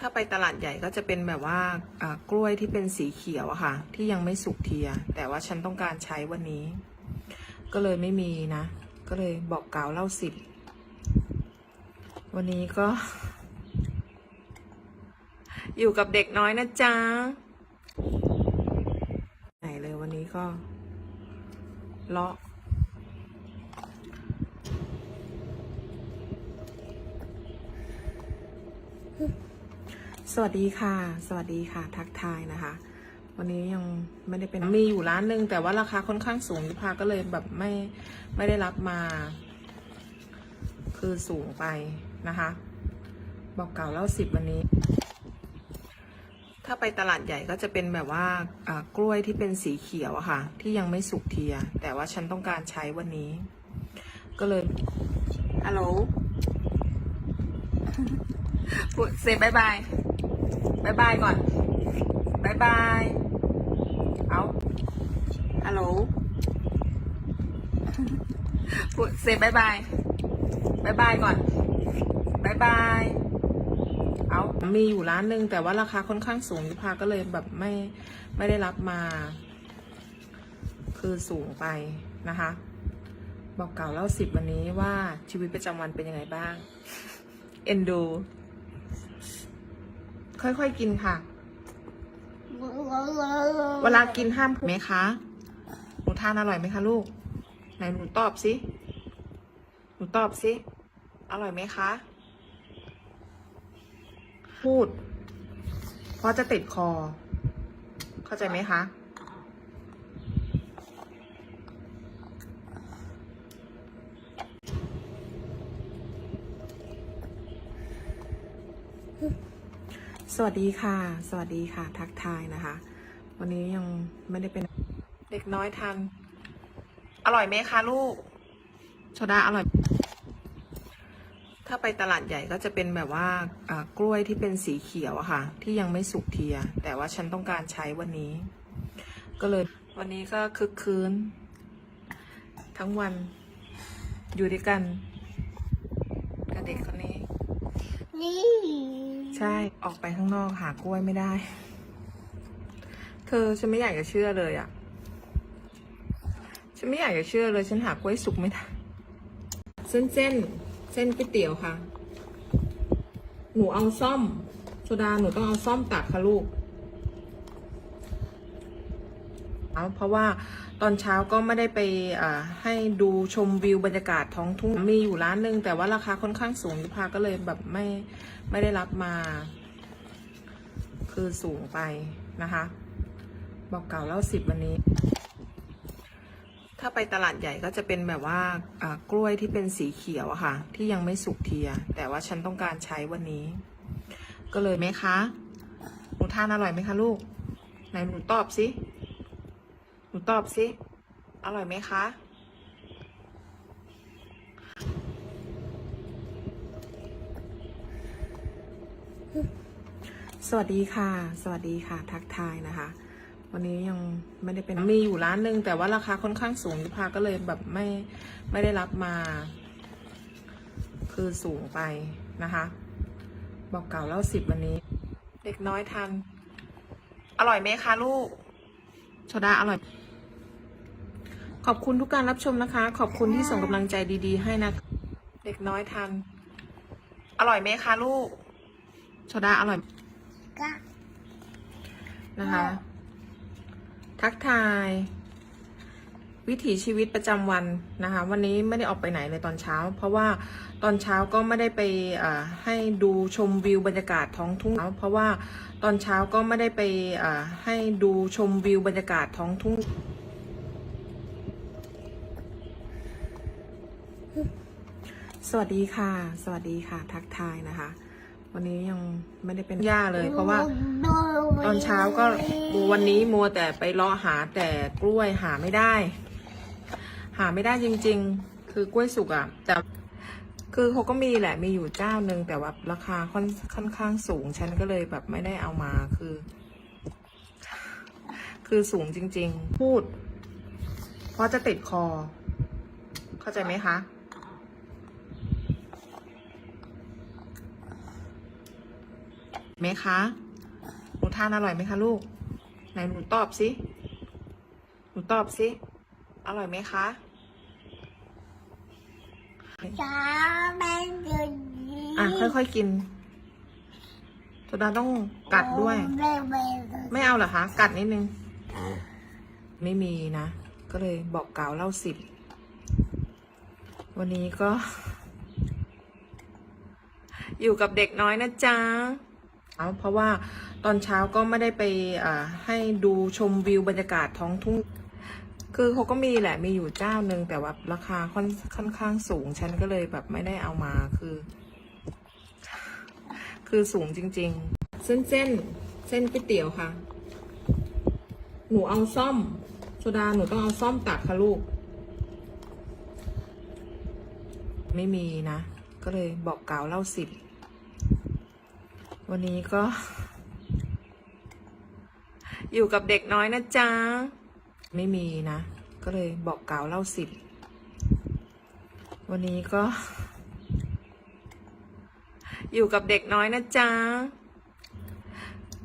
ถ้าไปตลาดใหญ่ก็จะเป็นแบบว่ากล้วยที่เป็นสีเขียวอะค่ะ ที่ยังไม่สุกเทีย แต่ว่าฉันต้องการใช้วันนี้ ก็เลยไม่มีนะ ก็เลยบอกกล่าวเล่าสิบวันนี้ก็ อยู่กับเด็กน้อยนะจ๊ะไหนเลยวันนี้ก็เลาะ สวัสดีค่ะ สวัสดีค่ะ ทักทายนะคะ วันนี้ยังไม่ได้เป็นมีอยู่ร้านหนึ่งแต่ว่าราคาค่อนข้างสูงยุพาก็เลยแบบไม่ไม่ได้รับมา คือสูงไปนะคะ บอกเก่าเล่าสิบวันนี้ ถ้าไปตลาดใหญ่ก็จะเป็นแบบว่ากล้วยที่เป็นสีเขียวอะค่ะ ที่ยังไม่สุกเทีย แต่ว่าฉันต้องการใช้วันนี้ ก็เลยฮัลโหลพูดเซบายบาย บายบายก่อนบายบาย เอาฮัลโหลพูดเซบายบายบายบายก่อนบายบาย เอามีอยู่ร้านหนึ่งแต่ว่าราคาค่อนข้างสูงยุพาก็เลยแบบไม่ไม่ได้รับมา คือสูงไปนะคะ บอกเก่าเล่าสิบวันนี้ว่าชีวิตประจำวันเป็นยังไงบ้าง เอ็นดู ค่อยๆกินค่ะ เวลากินห้ามพูดไหมคะ หนูทานอร่อยไหมคะลูก ไหนหนูตอบสิ หนูตอบสิ อร่อยไหมคะ พูด เพราะจะติดคอ เข้าใจไหมคะ สวัสดีค่ะ สวัสดีค่ะ ทักทายนะคะ วันนี้ยังไม่ได้เป็นเด็กน้อยทานอร่อยไหมคะลูกโซดาอร่อย ถ้าไปตลาดใหญ่ก็จะเป็นแบบว่ากล้วยที่เป็นสีเขียวอะค่ะ ที่ยังไม่สุกเทีย แต่ว่าฉันต้องการใช้วันนี้ ก็เลยวันนี้ก็คึกคืนทั้งวันอยู่ด้วยกันกับเด็กคนนี้ นี่ ใช่ ออกไปข้างนอกหากล้วยไม่ได้ เธอฉันไม่อยากจะเชื่อเลยอะฉันไม่อยากจะเชื่อเลย ฉันหากล้วยสุกไม่ได้ เส้นเส้นเส้นก๋วยเตี๋ยวค่ะ หนูเอาซ่อมโซดาหนูต้องเอาซ่อมตักค่ะลูก เพราะว่าตอนเช้าก็ไม่ได้ไปให้ดูชมวิวบรรยากาศท้องทุ่งมีอยู่ร้านหนึ่งแต่ว่าราคาค่อนข้างสูงยุพาก็เลยแบบไม่ไม่ได้รับมา คือสูงไปนะคะ บอกเก่าเล่าสิบวันนี้ ถ้าไปตลาดใหญ่ก็จะเป็นแบบว่าอ่ากล้วยที่เป็นสีเขียวอะค่ะ ที่ยังไม่สุกเทีย แต่ว่าฉันต้องการใช้วันนี้ ก็เลยไหมคะหนูทานอร่อยไหมคะลูกไหนหนูตอบสิ หนูตอบสิ อร่อยไหมคะ สวัสดีค่ะ สวัสดีค่ะ ทักทายนะคะ วันนี้ยังไม่ได้เป็นมีอยู่ร้านหนึ่งแต่ว่าราคาค่อนข้างสูงยุพาก็เลยแบบไม่ไม่ได้รับมา คือสูงไปนะคะ บอกเก่าเล่าสิบวันนี้ เด็กน้อยทานอร่อยไหมคะลูก โซดาอร่อย ขอบคุณทุกการรับชมนะคะ ขอบคุณที่ส่งกำลังใจดีๆ ให้นะ เด็กน้อยทานอร่อยไหมคะลูกโซดาอร่อยกะนะคะ ทักทาย วิถีชีวิตประจำวันนะคะ วันนี้ไม่ได้ออกไปไหนเลยตอนเช้า เพราะว่าตอนเช้าก็ไม่ได้ไปให้ดูชมวิวบรรยากาศท้องทุ่งเพราะว่าตอนเช้าก็ไม่ได้ไปให้ดูชมวิวบรรยากาศท้องทุ่งสวัสดีค่ะ สวัสดีค่ะ ทักทายนะคะ วันนี้ยังไม่ได้เป็นย่าเลย เพราะว่า ตอนเช้าก็วันนี้มัวแต่ไปเลาะหาแต่กล้วยหาไม่ได้ หาไม่ได้จริง ๆ คือกล้วยสุกอะ่ะแต่คือเขาก็มีแหละมีอยู่เจ้าหนึ่งแต่ว่าราคาค่อนค่อนข้างสูง ฉันก็เลยแบบไม่ได้เอามาคือ คือสูงจริง ๆ พูด เพราะจะติดคอ เข้าใจไหมคะไหมคะหนูทานอร่อยไหมคะลูก ไหนหนูตอบสิ หนูตอบสิ อร่อยไหมคะ จะเป็นจุดอะค่อยๆกินโซดาต้องกัดด้วยไม่ไม่ไม่เอาเหรอคะ กัดนิดนึง ไม่มีนะ ก็เลยบอกกล่าวเล่าสิบ วันนี้ก็ อยู่กับเด็กน้อยนะจ๊ะเอาเพราะว่าตอนเช้าก็ไม่ได้ไปอ่าให้ดูชมวิวบรรยากาศท้องทุ่ง คือเขาก็มีแหละมีอยู่เจ้าหนึ่งแต่ว่าราคาค่อนค่อนข้างสูง ฉันก็เลยแบบไม่ได้เอามาคือ คือสูงจริง ๆ เส้นเส้นเส้นก๋วยเตี๋ยวค่ะ หนูเอาซ่อมโซดาหนูต้องเอาซ่อมตักค่ะลูก ไม่มีนะ ก็เลยบอกกล่าวเล่าสิบวันนี้ก็ อยู่กับเด็กน้อยนะจ๊ะ ไม่มีนะ ก็เลยบอกกล่าวเล่าสิบวันนี้ก็ อยู่กับเด็กน้อยนะจ๊ะ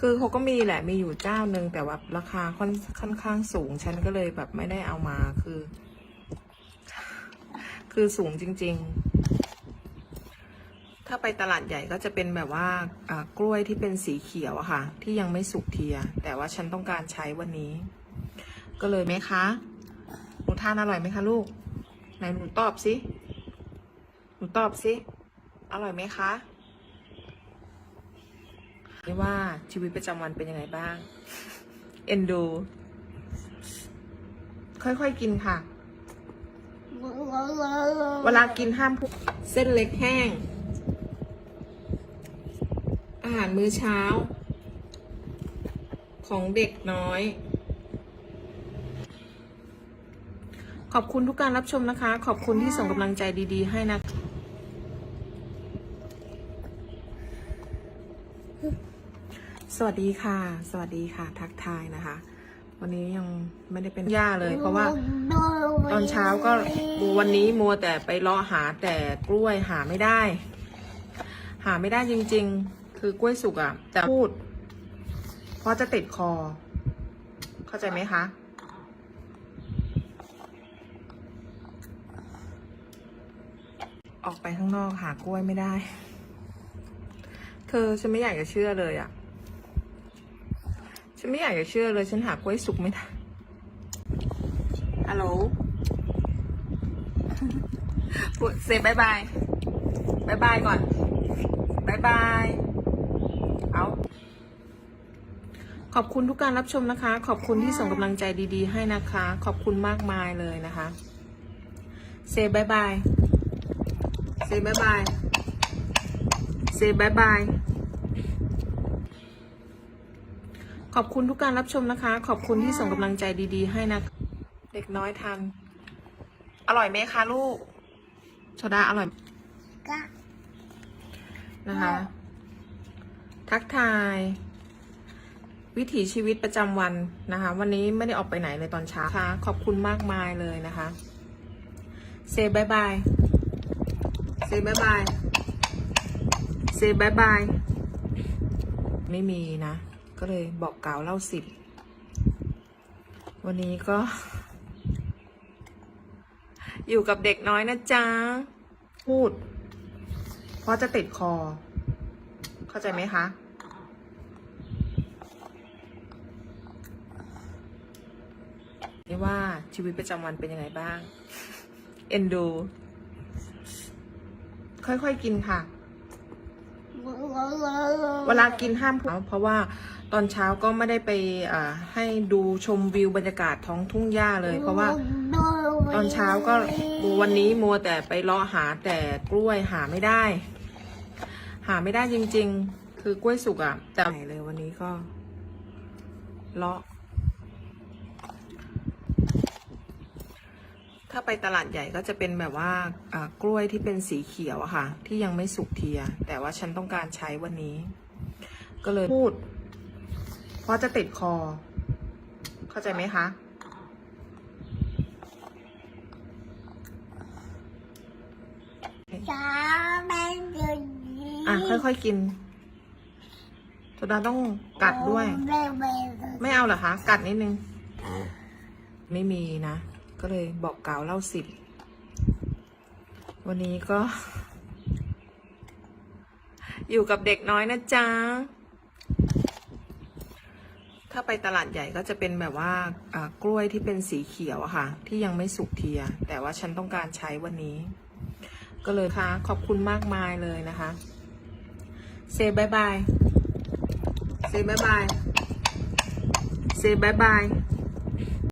คือเขาก็มีแหละมีอยู่เจ้าหนึ่งแต่ว่าราคาค่อนค่อนข้างสูง ฉันก็เลยแบบไม่ได้เอามาคือ คือสูงจริง ๆ ถ้าไปตลาดใหญ่ก็จะเป็นแบบว่าอ่ากล้วยที่เป็นสีเขียวอะค่ะ ที่ยังไม่สุกเทีย แต่ว่าฉันต้องการใช้วันนี้ ก็เลยไหมคะหนูทานอร่อยไหมคะลูก ไหนหนูตอบสิหนูตอบสิอร่อยไหมคะนี่ว่าชีวิตประจำวันเป็นยังไงบ้าง เอ็นดู ค่อยๆกินค่ะ เวลากินห้ามพูดเส้นเล็กแห้ง อาหารมื้อเช้า ของเด็กน้อย ขอบคุณทุกการรับชมนะคะ ขอบคุณที่ส่งกำลังใจดี ๆ ให้นะสวัสดีค่ะ สวัสดีค่ะ ทักทายนะคะ วันนี้ยังไม่ได้เป็นย่าเลย เพราะว่า ตอนเช้าก็วันนี้มัวแต่ไปเลาะหาแต่กล้วยหาไม่ได้ หาไม่ได้จริง ๆ คือกล้วยสุกอะ่ะแต่พูด เพราะจะติดคอ เข้าใจไหมคะ ออกไปข้างนอกหากล้วยไม่ได้ เธอฉันไม่อยากจะเชื่อเลยอะ่ะ ฉันไม่อยากจะเชื่อเลย ฉันหากล้วยสุกไม่ได้ฮัลโหลพูดเซบายบายบายบายก่อนบายบาย เอาขอบคุณทุกการรับชมนะคะ ขอบคุณที่ส่งกำลังใจดีๆ ให้นะคะ ขอบคุณมากมายเลยนะคะ เซบายบาย เซบายบายเซบายบายขอบคุณทุกการรับชมนะคะ ขอบคุณที่ส่งกำลังใจดี ๆ ให้นะ เด็กน้อยทานอร่อยไหมคะลูกโซดาอร่อยก็นะคะ ทักทาย วิถีชีวิตประจำวันนะคะ วันนี้ไม่ได้ออกไปไหนเลยตอนเช้าค่ะ ขอบคุณมากมายเลยนะคะ เซบายบาย เซบายบายเซบายบายไม่มีนะ ก็เลยบอกกล่าวเล่าสิบ วันนี้ก็ อยู่กับเด็กน้อยนะจ๊ะ พูด เพราะจะติดคอ เข้าใจไหมคะนี่ว่าชีวิตประจำวันเป็นยังไงบ้าง เอ็นดู ค่อยๆกินค่ะ เวลากินห้ามพูดเพราะว่าตอนเช้าก็ไม่ได้ไปอ่าให้ดูชมวิวบรรยากาศท้องทุ่งหญ้าเลย เพราะว่าตอนเช้าก็วันนี้มัวแต่ไปเลาะหาแต่กล้วยหาไม่ได้ หาไม่ได้จริง ๆ คือกล้วยสุกอะ่ะแต่ไหนเลยวันนี้ก็เลาะ ถ้าไปตลาดใหญ่ก็จะเป็นแบบว่าอ่ากล้วยที่เป็นสีเขียวอะค่ะ ที่ยังไม่สุกเทีย แต่ว่าฉันต้องการใช้วันนี้ ก็เลยพูด เพราะจะติดคอ เข้าใจไหมคะจะเป็นจุดอะค่อยๆกินโซดาต้องกัดด้วย ไม่ไม่ไม่เอาเหรอคะ กัดนิดนึง ไม่มีนะ ก็เลยบอกกล่าวเล่าสิบวันนี้ก็ อยู่กับเด็กน้อยนะจ๊ะ ถ้าไปตลาดใหญ่ก็จะเป็นแบบว่าอ่ากล้วยที่เป็นสีเขียวอะค่ะ ที่ยังไม่สุกเทีย แต่ว่าฉันต้องการใช้วันนี้ ก็เลยค่ะ ขอบคุณมากมายเลยนะคะ เซบายบาย เซบายบาย เซบายบาย